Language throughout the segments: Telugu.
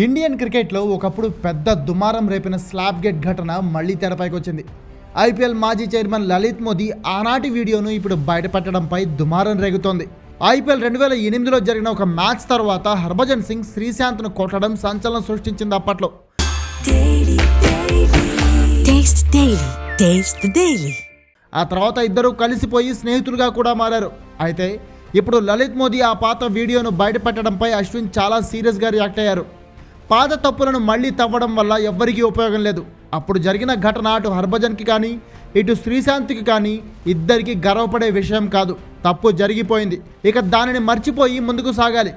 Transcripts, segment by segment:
ఇండియన్ క్రికెట్లో ఒకప్పుడు పెద్ద దుమారం రేపిన స్లాబ్ గేట్ ఘటన మళ్ళీ తెరపైకి వచ్చింది. ఐపీఎల్ మాజీ చైర్మన్ లలిత్ మోదీ ఆనాటి వీడియోను ఇప్పుడు బయటపెట్టడంపై దుమారం రేగుతోంది. ఐపీఎల్ రెండు వేల ఎనిమిదిలో జరిగిన ఒక మ్యాచ్ తర్వాత హర్భజన్ సింగ్ శ్రీశాంత్ను కొట్టడం సంచలనం సృష్టించింది అప్పట్లో. ఆ తర్వాత ఇద్దరూ కలిసిపోయి స్నేహితులుగా కూడా మారారు. అయితే ఇప్పుడు లలిత్ మోదీ ఆ పాత వీడియోను బయటపెట్టడంపై అశ్విన్ చాలా సీరియస్గా రియాక్ట్ అయ్యారు. పాత తప్పులను మళ్ళీ తవ్వడం వల్ల ఎవ్వరికీ ఉపయోగం లేదు. అప్పుడు జరిగిన ఘటన అటు హర్భజన్కి కానీ ఇటు శ్రీశాంతికి కానీ ఇద్దరికి గర్వపడే విషయం కాదు. తప్పు జరిగిపోయింది. ఇక దానిని మర్చిపోయి ముందుకు సాగాలి.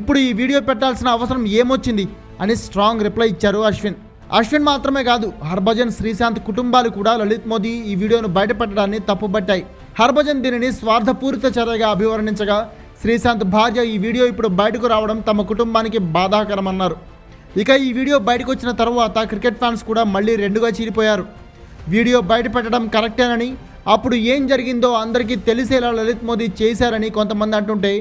ఇప్పుడు ఈ వీడియో పెట్టాల్సిన అవసరం ఏమొచ్చింది? అని స్ట్రాంగ్ రిప్లై ఇచ్చారు అశ్విన్. అశ్విన్ మాత్రమే కాదు హర్భజన్ శ్రీశాంత్ కుటుంబాలు కూడా లలిత్ మోదీ ఈ వీడియోను బయటపెట్టడాన్ని తప్పుపట్టాయి హర్భజన్ దీనిని స్వార్థపూరిత చర్యగా అభివర్ణించగా శ్రీశాంత్ భార్య ఈ వీడియో ఇప్పుడు బయటకు రావడం తమ కుటుంబానికి బాధాకరమన్నారు. ఇక ఈ వీడియో బయటకు వచ్చిన తర్వాత క్రికెట్ ఫ్యాన్స్ కూడా మళ్ళీ రెండుగా చీలిపోయారు. వీడియో బయటపెట్టడం కరెక్టేనని అప్పుడు ఏం జరిగిందో అందరికీ తెలిసేలా లలిత్ మోదీ చేశారని కొంతమంది అంటుంటే.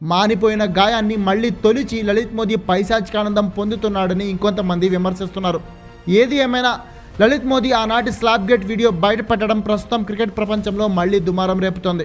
మానిపోయిన గాయాన్ని మళ్ళీ తొలిచి లలిత్ మోదీ పైశాచికానందం పొందుతున్నాడని ఇంకొంతమంది విమర్శిస్తున్నారు. ఏది ఏమైనా లలిత్ మోదీ ఆనాటి స్లాబ్ గేట్ వీడియో బయటపెట్టడం ప్రస్తుతం క్రికెట్ ప్రపంచంలో మళ్ళీ దుమారం రేపుతోంది.